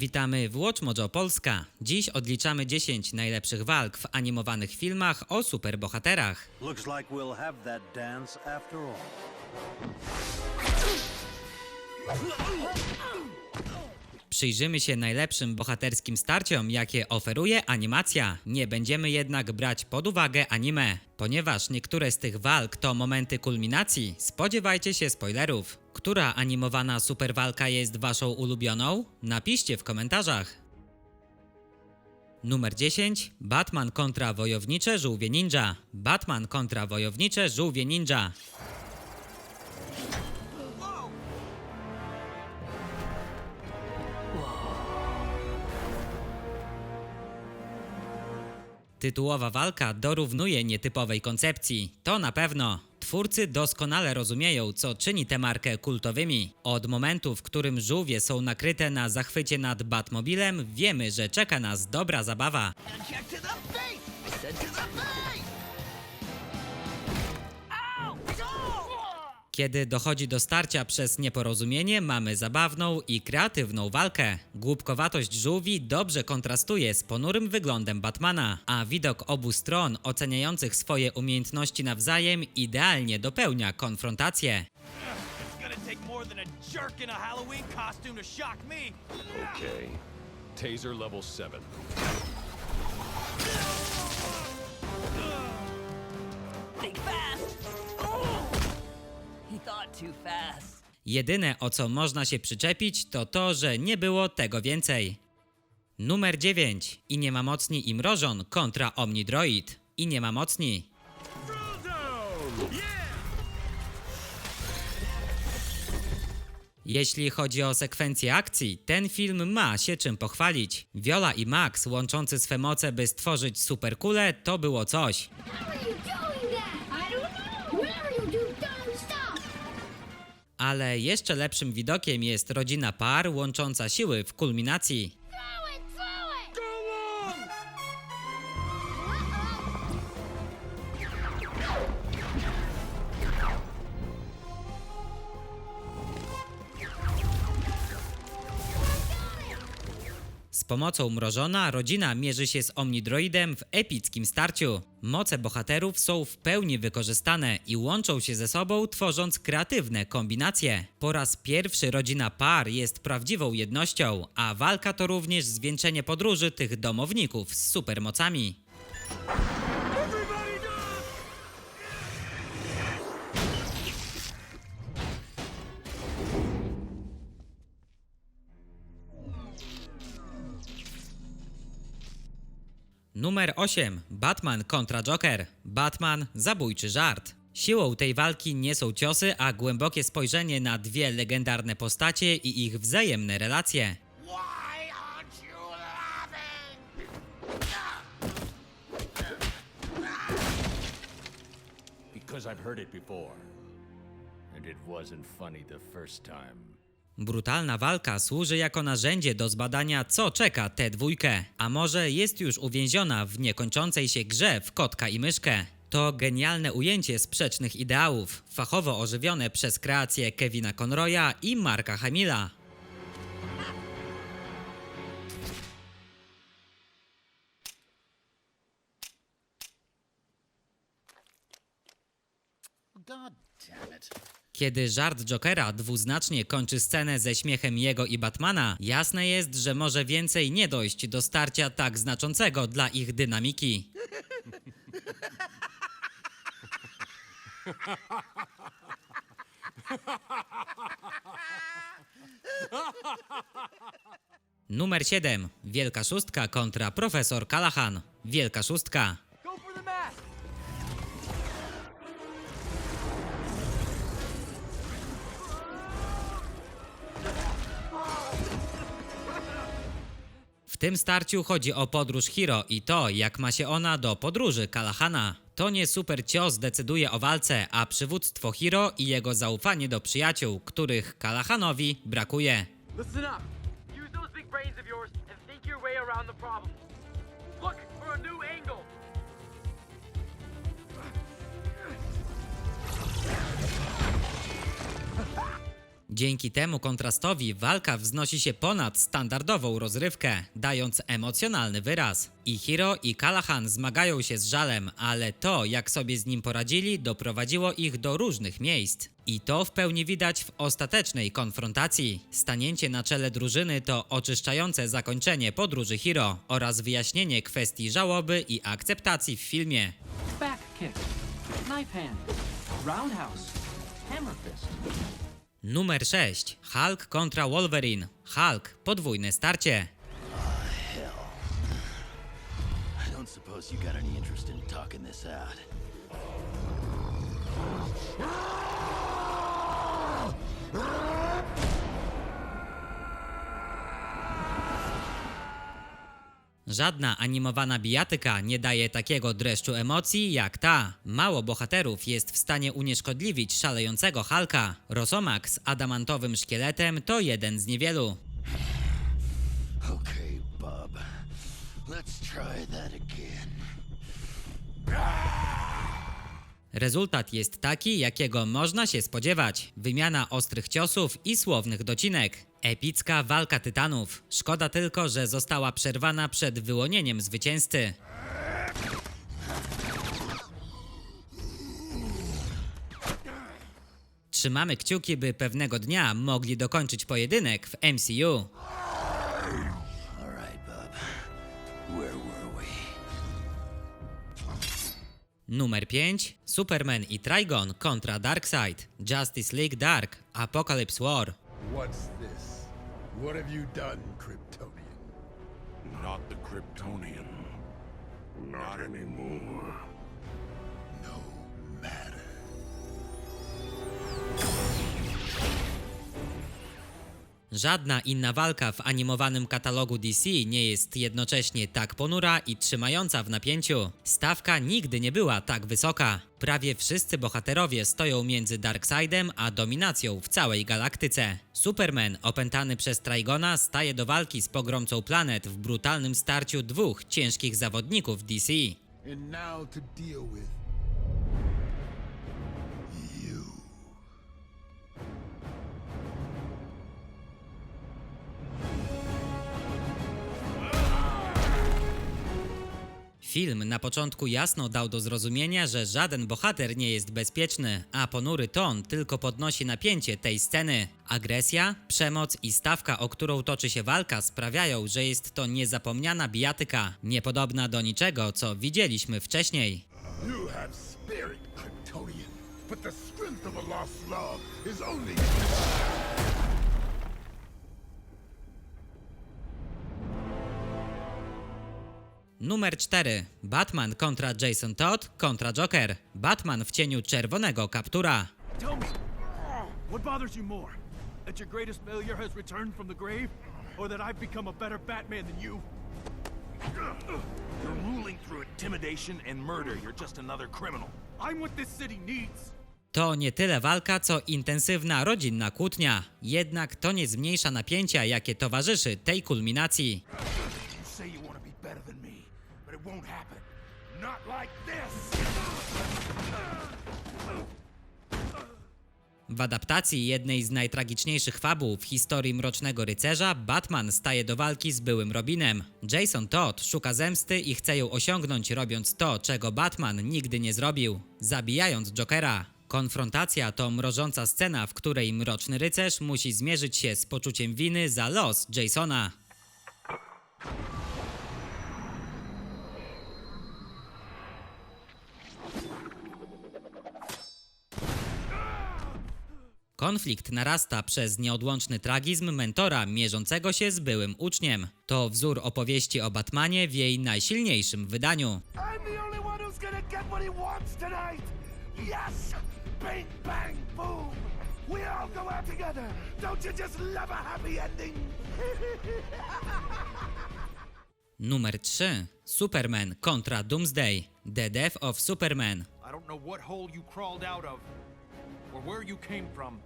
Witamy w Watch Mojo Polska. Dziś odliczamy 10 najlepszych walk w animowanych filmach o superbohaterach. Looks like we'll have that dance after all. Przyjrzymy się najlepszym bohaterskim starciom, jakie oferuje animacja. Nie będziemy jednak brać pod uwagę anime, ponieważ niektóre z tych walk to momenty kulminacji. Spodziewajcie się spoilerów. Która animowana superwalka jest waszą ulubioną? Napiszcie w komentarzach. Numer 10. Batman kontra wojownicze żółwie ninja. Batman kontra wojownicze żółwie ninja. Tytułowa walka dorównuje nietypowej koncepcji. To na pewno. Twórcy doskonale rozumieją, co czyni tę markę kultowymi. Od momentu, w którym żółwie są nakryte na zachwycie nad Batmobilem, wiemy, że czeka nas dobra zabawa. Kiedy dochodzi do starcia przez nieporozumienie, mamy zabawną i kreatywną walkę. Głupkowatość żółwi dobrze kontrastuje z ponurym wyglądem Batmana, a widok obu stron oceniających swoje umiejętności nawzajem idealnie dopełnia konfrontację. Okay. Taser level 7. Think fast! Oh! Jedyne o co można się przyczepić to to, że nie było tego więcej. Numer 9. I nie ma mocni i mrożon kontra Omnidroid. I nie ma mocni. Jeśli chodzi o sekwencję akcji, ten film ma się czym pochwalić. Viola i Max łączący swe moce, by stworzyć superkulę, to było coś. Ale jeszcze lepszym widokiem jest rodzina par łącząca siły w kulminacji. Pomocą mrożona rodzina mierzy się z Omnidroidem w epickim starciu. Moce bohaterów są w pełni wykorzystane i łączą się ze sobą, tworząc kreatywne kombinacje. Po raz pierwszy rodzina par jest prawdziwą jednością, a walka to również zwieńczenie podróży tych domowników z supermocami. Numer 8. Batman kontra Joker. Batman zabójczy żart. Siłą tej walki nie są ciosy, a głębokie spojrzenie na dwie legendarne postacie i ich wzajemne relacje. Because I've heard it before. And it wasn't funny the first time. Brutalna walka służy jako narzędzie do zbadania, co czeka tę dwójkę, a może jest już uwięziona w niekończącej się grze w kotka i myszkę. To genialne ujęcie sprzecznych ideałów, fachowo ożywione przez kreację Kevina Conroya i Marka Hamila. Kiedy żart Jokera dwuznacznie kończy scenę ze śmiechem jego i Batmana, jasne jest, że może więcej nie dojść do starcia tak znaczącego dla ich dynamiki. Numer 7. Wielka szóstka kontra profesor Callahan. Wielka szóstka. Tym starciu chodzi o podróż Hiro i to, jak ma się ona do podróży Kalahana. To nie super cios decyduje o walce, a przywództwo Hiro i jego zaufanie do przyjaciół, których Kalahanowi brakuje. Look for a new angle. Dzięki temu kontrastowi walka wznosi się ponad standardową rozrywkę, dając emocjonalny wyraz. I Hiro i Callahan zmagają się z żalem, ale to, jak sobie z nim poradzili, doprowadziło ich do różnych miejsc. I to w pełni widać w ostatecznej konfrontacji. Stanięcie na czele drużyny to oczyszczające zakończenie podróży Hiro oraz wyjaśnienie kwestii żałoby i akceptacji w filmie. Back kick. Knife hand. Roundhouse. Hammer fist. Numer 6. Hulk kontra Wolverine. Hulk, podwójne starcie. I don't suppose you got any interest in talking this out. Żadna animowana bijatyka nie daje takiego dreszczu emocji jak ta. Mało bohaterów jest w stanie unieszkodliwić szalejącego Hulka. Rosomak z adamantowym szkieletem to jeden z niewielu. Okay, Bob. Let's try that again. Rezultat jest taki, jakiego można się spodziewać. Wymiana ostrych ciosów i słownych docinek. Epicka walka tytanów. Szkoda tylko, że została przerwana przed wyłonieniem zwycięzcy. Trzymamy kciuki, by pewnego dnia mogli dokończyć pojedynek w MCU. Numer 5. Superman i Trigon kontra Darkseid. Justice League Dark. Apocalypse War. What's this? What have you done, Kryptonian? Not the Kryptonian. Not anymore. No matter. Żadna inna walka w animowanym katalogu DC nie jest jednocześnie tak ponura i trzymająca w napięciu. Stawka nigdy nie była tak wysoka. Prawie wszyscy bohaterowie stoją między Darkseidem a dominacją w całej galaktyce. Superman, opętany przez Trigona, staje do walki z pogromcą planet w brutalnym starciu dwóch ciężkich zawodników DC. And now to deal with Film na początku jasno dał do zrozumienia, że żaden bohater nie jest bezpieczny, a ponury ton tylko podnosi napięcie tej sceny. Agresja, przemoc i stawka, o którą toczy się walka, sprawiają, że jest to niezapomniana bijatyka, niepodobna do niczego, co widzieliśmy wcześniej. Spirit, but the strength of a lost love is only. Numer 4. Batman kontra Jason Todd kontra Joker. Batman w cieniu czerwonego kaptura. Tell me, what bothers you more? That your greatest failure has returned from the grave? Or that I've become a better Batman than you? You're ruling through intimidation and murder. You're just another criminal. I'm what this city needs. To nie tyle walka, co intensywna rodzinna kłótnia. Jednak to nie zmniejsza napięcia, jakie towarzyszy tej kulminacji. It won't happen. Not like this! W adaptacji jednej z najtragiczniejszych fabuł w historii Mrocznego Rycerza, Batman staje do walki z byłym Robinem. Jason Todd szuka zemsty i chce ją osiągnąć, robiąc to, czego Batman nigdy nie zrobił zabijając Jokera. Konfrontacja to mrożąca scena, w której Mroczny Rycerz musi zmierzyć się z poczuciem winy za los Jasona. Konflikt narasta przez nieodłączny tragizm mentora mierzącego się z byłym uczniem. To wzór opowieści o Batmanie w jej najsilniejszym wydaniu. I'm the only one who's gonna get what he wants tonight! Yes! Bing, bang, boom! We all go out together! Don't you just love a happy ending? Numer 3. Superman kontra Doomsday. The Death of Superman. I don't know what hole you crawled out of, or where you came from,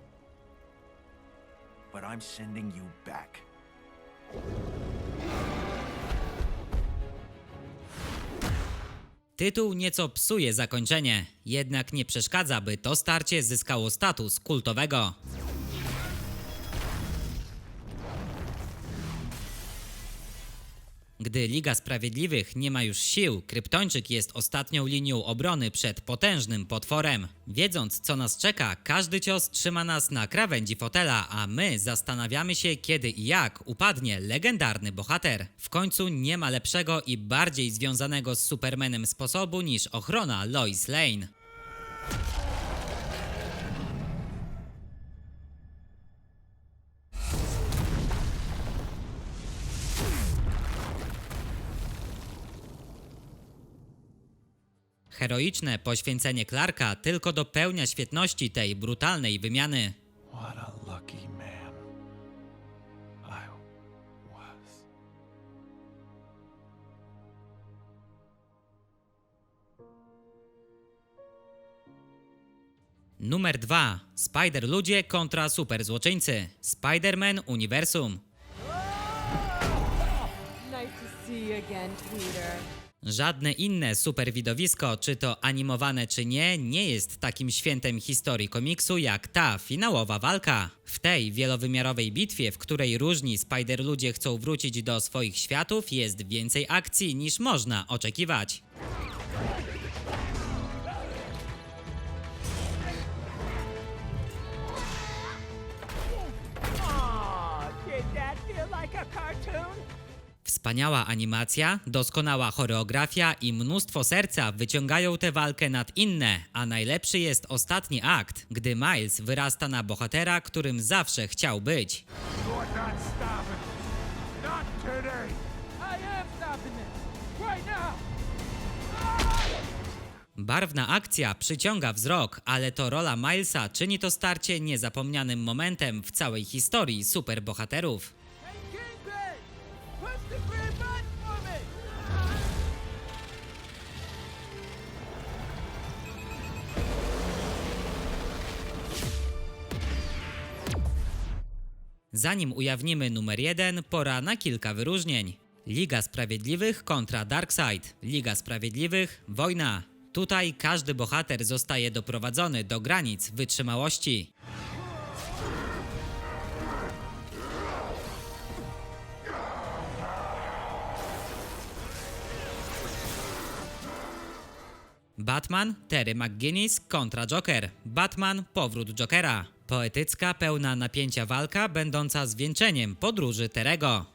but I'm sending you back. Tytuł nieco psuje zakończenie, jednak nie przeszkadza, by to starcie zyskało status kultowego. Gdy Liga Sprawiedliwych nie ma już sił, Kryptończyk jest ostatnią linią obrony przed potężnym potworem. Wiedząc, co nas czeka, każdy cios trzyma nas na krawędzi fotela, a my zastanawiamy się, kiedy i jak upadnie legendarny bohater. W końcu nie ma lepszego i bardziej związanego z Supermanem sposobu niż ochrona Lois Lane. Heroiczne poświęcenie Clarka tylko dopełnia świetności tej brutalnej wymiany. What a lucky man I was. Numer 2. Spider-Ludzie kontra Super Złoczyńcy. Spider-Man Uniwersum. Nice to see you again, Peter. Żadne inne super widowisko, czy to animowane czy nie, nie jest takim świętem historii komiksu jak ta finałowa walka. W tej wielowymiarowej bitwie, w której różni Spider-Ludzie chcą wrócić do swoich światów, jest więcej akcji niż można oczekiwać. Did that feel like a cartoon? Wspaniała animacja, doskonała choreografia i mnóstwo serca wyciągają tę walkę nad inne, a najlepszy jest ostatni akt, gdy Miles wyrasta na bohatera, którym zawsze chciał być. Barwna akcja przyciąga wzrok, ale to rola Milesa czyni to starcie niezapomnianym momentem w całej historii superbohaterów. Zanim ujawnimy numer jeden, pora na kilka wyróżnień. Liga Sprawiedliwych kontra Darkseid. Liga Sprawiedliwych, wojna. Tutaj każdy bohater zostaje doprowadzony do granic wytrzymałości. Batman, Terry McGuinness kontra Joker. Batman, powrót Jokera. Poetycka, pełna napięcia walka, będąca zwieńczeniem podróży Terego.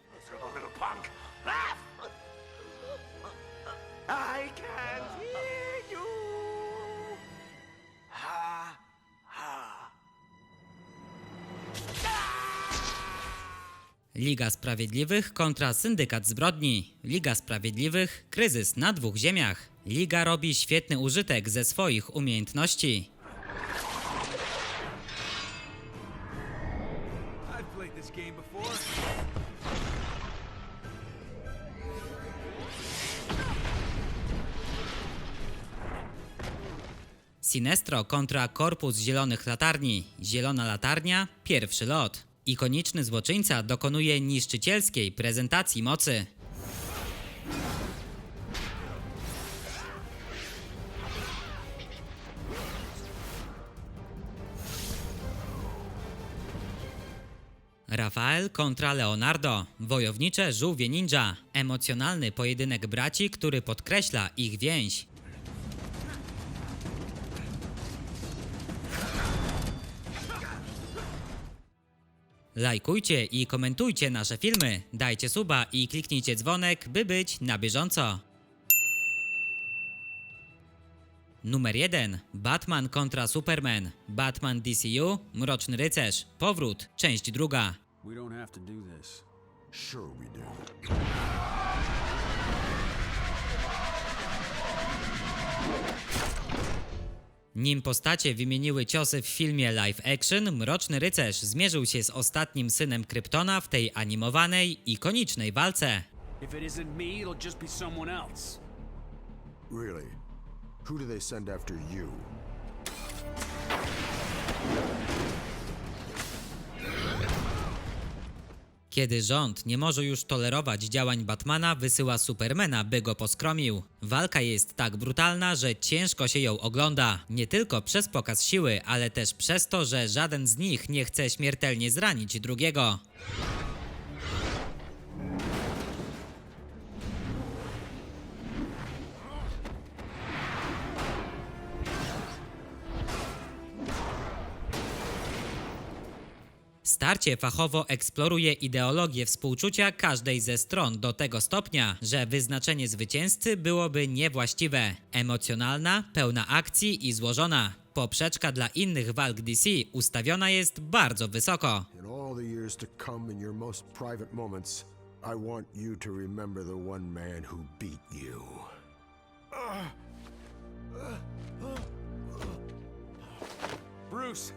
Liga Sprawiedliwych kontra Syndykat Zbrodni. Liga Sprawiedliwych, kryzys na dwóch ziemiach. Liga robi świetny użytek ze swoich umiejętności. Sinestro kontra Korpus Zielonych Latarni. Zielona Latarnia, pierwszy lot. Ikoniczny złoczyńca dokonuje niszczycielskiej prezentacji mocy. Rafael kontra Leonardo. Wojownicze żółwie ninja. Emocjonalny pojedynek braci, który podkreśla ich więź. Lajkujcie i komentujcie nasze filmy, dajcie suba i kliknijcie dzwonek, by być na bieżąco. Numer 1. Batman kontra Superman. Batman DCU, Mroczny Rycerz. Powrót, część druga. We don't have to do this. Sure we do. Nim postacie wymieniły ciosy w filmie live action, Mroczny Rycerz zmierzył się z ostatnim synem Kryptona w tej animowanej, ikonicznej walce. If it isn't me, it'll just be someone else. Really? Who do they send after you? Kiedy rząd nie może już tolerować działań Batmana, wysyła Supermana, by go poskromił. Walka jest tak brutalna, że ciężko się ją ogląda. Nie tylko przez pokaz siły, ale też przez to, że żaden z nich nie chce śmiertelnie zranić drugiego. Starcie fachowo eksploruje ideologię współczucia każdej ze stron do tego stopnia, że wyznaczenie zwycięzcy byłoby niewłaściwe. Emocjonalna, pełna akcji i złożona. Poprzeczka dla innych walk DC ustawiona jest bardzo wysoko. I want you to remember the one man who beat you. Bruce,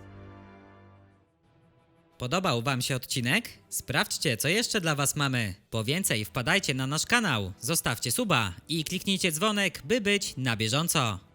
Podobał Wam się odcinek? Sprawdźcie, co jeszcze dla Was mamy. Po więcej wpadajcie na nasz kanał, zostawcie suba i kliknijcie dzwonek, by być na bieżąco.